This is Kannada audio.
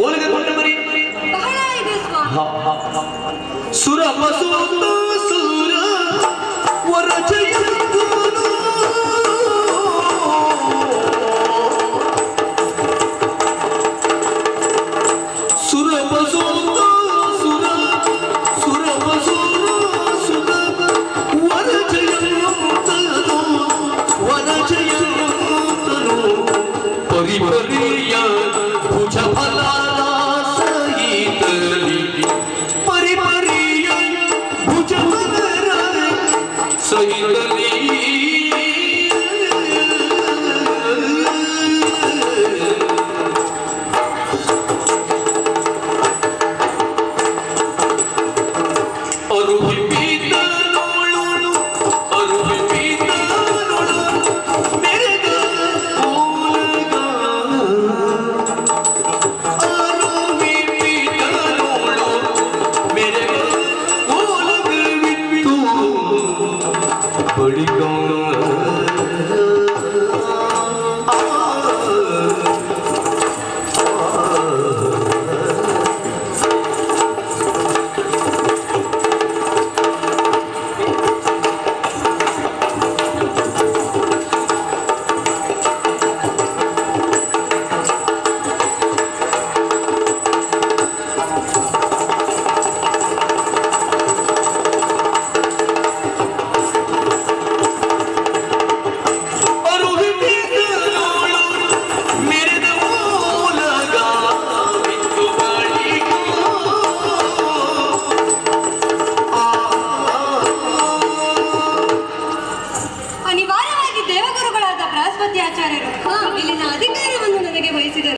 ಓಲಗ ಕೊಂಡ ಮರಿ. ಸುರ ಬಸವಂತ ಸುರ ವರ সৈতনী கொடிக்கும்